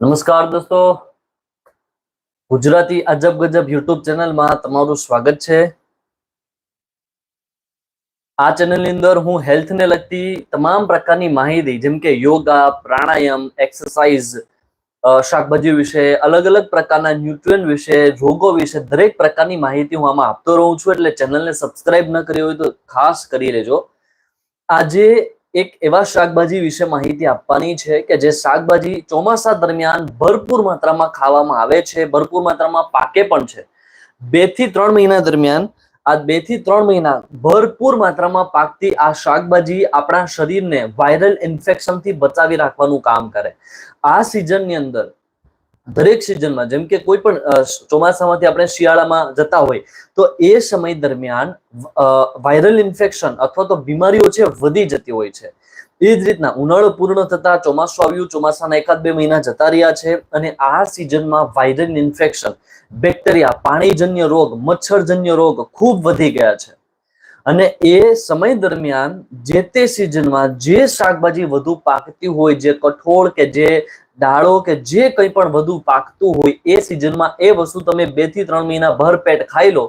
નમસ્કાર દોસ્તો. ગુજરાતી અજબ ગજબ યુટ્યુબ ચેનલમાં તમારું સ્વાગત છે. આ ચેનલની અંદર હું હેલ્થને લગતી તમામ પ્રકારની માહિતી, જેમ કે યોગા, પ્રાણાયામ, એક્સરસાઇઝ શાકભાજી વિશે અલગ અલગ પ્રકારના ન્યુટ્રિયન વિશે, રોગો વિશે દરેક પ્રકારની માહિતી હું આમાં આપતો રહું છું. એટલે ચેનલને સબસ્ક્રાઇબ ન કરી હોય તો ખાસ કરી લેજો. આજે એક એવા શાકભાજી વિશે માહિતી આપવાની છે કે જે શાકભાજી ચોમાસા દરમિયાન ભરપૂર માત્રામાં ખાવામાં આવે છે, ભરપૂર માત્રામાં પાકે પણ છે. બેથી ત્રણ મહિના દરમિયાન, આ બેથી ત્રણ મહિના ભરપૂર માત્રામાં પાકતી આ શાકભાજી આપણા શરીરને વાયરલ ઇન્ફેક્શનથી બચાવી રાખવાનું કામ કરે. આ સિઝનની અંદર દરેક સિઝનમાં, જેમ કે કોઈ પણ ચોમાસામાંથી આપણે શિયાળામાં જતા હોય, તો એ સમય દરમિયાન વાયરલ ઇન્ફેક્શન અથવા તો બીમારીઓ છે, વધી જતી હોય છે. એ જ રીતના ઉનાળો પૂર્ણ થતા ચોમાસું આવ્યું, ચોમાસાના એકાદ બે મહિના જતા રહ્યા છે અને આ સિઝનમાં વાયરલ ઇન્ફેક્શન બેક્ટેરિયા પાણીજન્ય રોગ, મચ્છરજન્ય રોગ ખૂબ વધી ગયા છે. અને એ સમય દરમિયાન જે તે સિઝનમાં જે શાકભાજી વધુ પાકતી હોય, જે કઠોળ કે જે દાળો કે જે કંઈ પણ વધુ પાકતું હોય, એ સિઝનમાં એ વસ્તુ તમે બેથી ત્રણ મહિના ભરપેટ ખાઈ લો,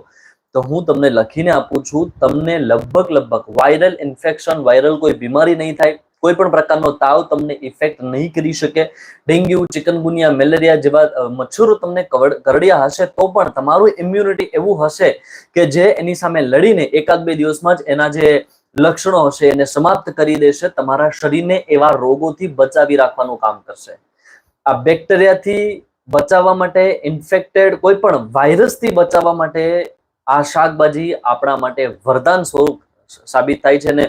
તો હું તમને લખીને આપું છું, તમને લગભગ લગભગ વાયરલ ઇન્ફેક્શન વાયરલ કોઈ બીમારી નહીં થાય. કોઈ પણ પ્રકારનો તાવ તમને ઇફેક્ટ નહીં કરી શકે. ડેન્ગ્યુ ચિકનગુનિયા મેલેરિયા જેવા મચ્છરો તમને કરડ્યા હશે તો પણ તમારું ઇમ્યુનિટી એવું હશે કે જે એની સામે લડીને એકાદ બે દિવસમાં જ એના જે લક્ષણો હશે એને સમાપ્ત કરી દેશે, તમારા શરીરને એવા રોગોથી બચાવી રાખવાનું કામ કરશે. આ બેક્ટેરિયાથી બચાવવા માટે ઇન્ફેક્ટેડ કોઈ પણ વાયરસથી બચાવવા માટે આ શાકભાજી આપણા માટે વરદાન સ્વરૂપ સાબિત થાય છે અને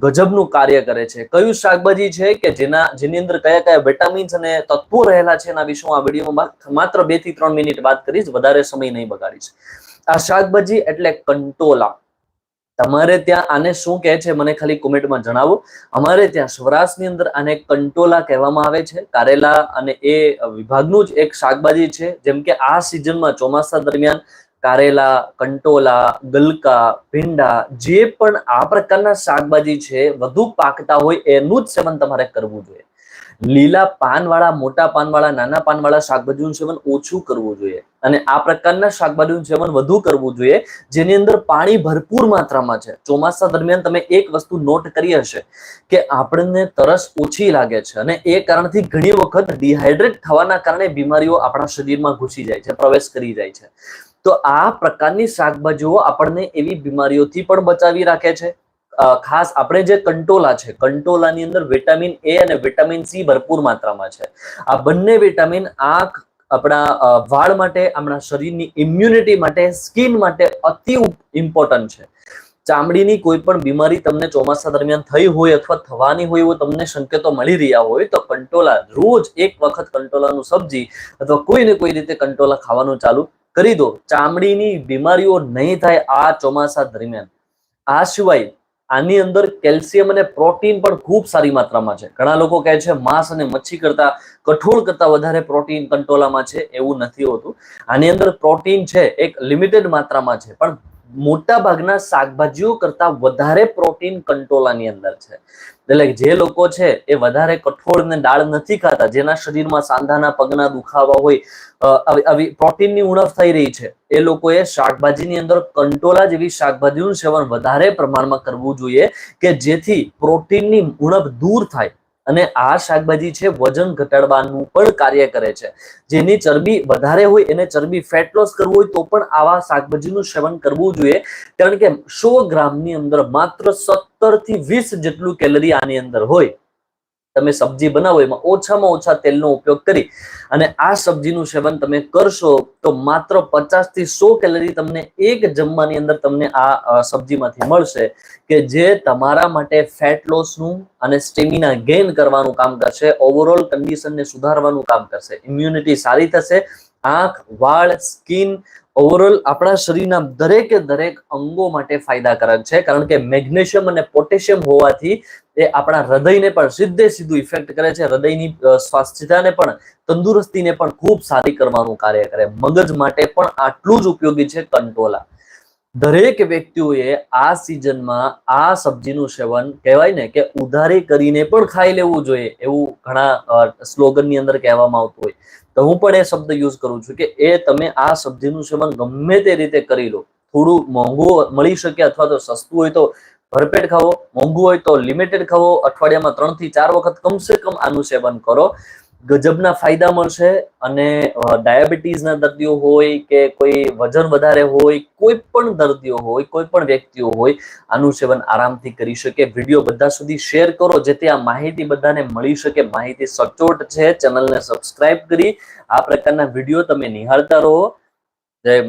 ગજબનું કાર્ય કરે છે. કયું શાકભાજી છે કે જેના જેની અંદર કયા કયા વિટામિન્સ અને તત્વો રહેલા છે એના વિશે હું આ વિડીયોમાં માત્ર બેથી ત્રણ મિનિટ વાત કરીશ. વધારે સમય નહીં બગાડીશ. આ શાકભાજી એટલે કંટોલા. તમારે ત્યાં આને શું કહે છે મને ખાલી કોમેન્ટમાં જણાવો. અમારે ત્યાં સૌરાષ્ટ્રની અંદર આને કંટોલા કહેવામાં આવે છે. કારેલા અને એ વિભાગનું જ એક શાકભાજી છે. જેમ કે આ સિઝનમાં ચોમાસા દરમિયાન કારેલા, કંટોલા, ગલકા, ભીંડા, જે પણ આ પ્રકારના શાકભાજી છે, વધુ પાકતા હોય એનું જ સેવન તમારે કરવું જોઈએ. લીલા પાનવાળા, મોટા પાનવાળા, નાના પાનવાળા શાકભાજીનું સેવન ઓછું કરવું જોઈએ. અને આ પ્રકારના શાકભાજીનું સેવન વધુ કરવું જોઈએ, જેની અંદર પાણી ભરપૂર માત્રામાં છે. ચોમાસા દરમિયાન તમે એક વસ્તુ નોટ કરી હશે કે આપણને તરસ ઓછી લાગે છે અને એ કારણથી ઘણી વખત ડિહાઇડ્રેટ થવાના કારણે બીમારીઓ આપણા શરીરમાં ઘૂસી જાય છે, પ્રવેશ કરી જાય છે. તો આ પ્રકારની શાકભાજીઓ આપણને એવી બીમારીઓથી પણ બચાવી રાખે છે. ખાસ આપણે જે કંટોલા છે, કંટોલાની અંદર વિટામિન એ અને વિટામિન સી ભરપૂર માત્રામાં છે. આ બંને વિટામિન આંખ આપણા વાળ માટે, આપણા શરીરની ઇમ્યુનિટી માટે સ્કિન માટે અતિ ઇમ્પોર્ટન્ટ છે. ચામડીની કોઈ પણ બીમારી તમને ચોમાસા દરમિયાન થઈ હોય અથવા થવાની હોય એવો તમને સંકેતો મળી રહ્યા હોય તો કંટોલા રોજ એક વખત કંટોલાનું સબ્જી અથવા કોઈ ને કોઈ રીતે કંટોલા ખાવાનું ચાલુ કરી દો, ચામડીની બીમારીઓ નહીં થાય આ ચોમાસા દરમિયાન. આ સિવાય આની અંદર કેલ્શિયમ અને પ્રોટીન પણ ખૂબ સારી માત્રામાં છે. ઘણા લોકો કહે છે, માંસ અને મચ્છી કરતા કઠોળ કરતા વધારે પ્રોટીન કંટોલામાં છે એવું નથી હોતું. આની અંદર પ્રોટીન છે, એક લિમિટેડ માત્રામાં છે, પણ મોટા ભાગના શાકભાજીઓ કરતા વધારે પ્રોટીન કંટોલાની અંદર છે. એટલે જે લોકો છે એ વધારે કઠોળ ને દાળ નથી ખાતા, જેના શરીરમાં સાંધાના પગના દુખાવા હોય આવી- પ્રોટીનની ઉણપ થઈ રહી છે, એ લોકોએ શાકભાજીની અંદર કંટોલા જેવી શાકભાજીનું સેવન વધારે પ્રમાણમાં કરવું જોઈએ કે જેથી પ્રોટીનની ઉણપ દૂર થાય. અને આ શાકભાજી છે, વજન ઘટાડવાનું પણ કાર્ય કરે છે. જેની ચરબી વધારે હોય, એને ચરબી ફેટ લોસ કરવું હોય, તો પણ આવા શાકભાજીનું સેવન કરવું જોઈએ. કારણ કે સો ગ્રામની અંદર માત્ર સત્તરથી વીસ જેટલું કેલરી આની અંદર હોય. તમે સબ્જી બનાવો, એમાં ઓછામાં ઓછા તેલનો ઉપયોગ કરી અને આ સબ્જીનું સેવન તમે કરશો તો માત્ર પચાસથી સો કેલરી તમને એક જમવાની અંદર તમને આ સબ્જીમાંથી મળશે કે જે તમારા માટે ફેટ લોસનું અને સ્ટેમિના ગેઇન કરવાનું કામ કરશે ઓવરઓલ કન્ડિશનને સુધારવાનું કામ કરશે ઇમ્યુનિટી સારી થશે આંખ, વાળ, સ્કિન ઓવરઓલ આપણા શરીરના દરેકે દરેક અંગો માટે ફાયદાકારક છે. કારણ કે મેગ્નેશિયમ અને પોટેશિયમ હોવાથી એ આપણા હૃદયને પણ સીધે સીધું ઇફેક્ટ કરે છે. હૃદયની સ્વાસ્થ્યતાને પણ, તંદુરસ્તીને પણ ખૂબ સારી કરવાનું કાર્ય કરે. મગજ માટે પણ આટલું જ ઉપયોગી છે કંટોલા દરેક વ્યક્તિઓએ આ સિઝનમાં આ સબ્જીનું સેવન કહેવાય ને કે ઉધારી કરીને પણ ખાઈ લેવું જોઈએ એવું ઘણા સ્લોગનની અંદર કહેવામાં આવતું હોય. તો હું પણ એ શબ્દ યુઝ કરું છું કે એ તમે આ સબ્જીનું સેવન ગમે તે રીતે કરી લો. થોડું મોંઘું મળી શકે અથવા તો સસ્તું હોય તો ભરપેટ ખાવો, મોંઘું હોય તો લિમિટેડ ખાવો, અઠવાડિયામાં ત્રણથી ચાર વખત કમસે કમ આનું સેવન કરો. ગજબના ફાયદા મળશે અને ડાયાબિટીસના દર્દીઓ હોય કે કોઈ વજન વધારે હોય, કોઈ પણ દર્દીઓ હોય, કોઈ પણ વ્યક્તિઓ હોય, આનું સેવન આરામથી કરી શકે. વીડિયો બધા સુધી શેર કરો, જેથી આ માહિતી બધાને મળી શકે. માહિતી સચોટ છે. ચેનલને સબસ્ક્રાઇબ કરી આ પ્રકારના વીડિયો તમે નિહાળતા રહો. જય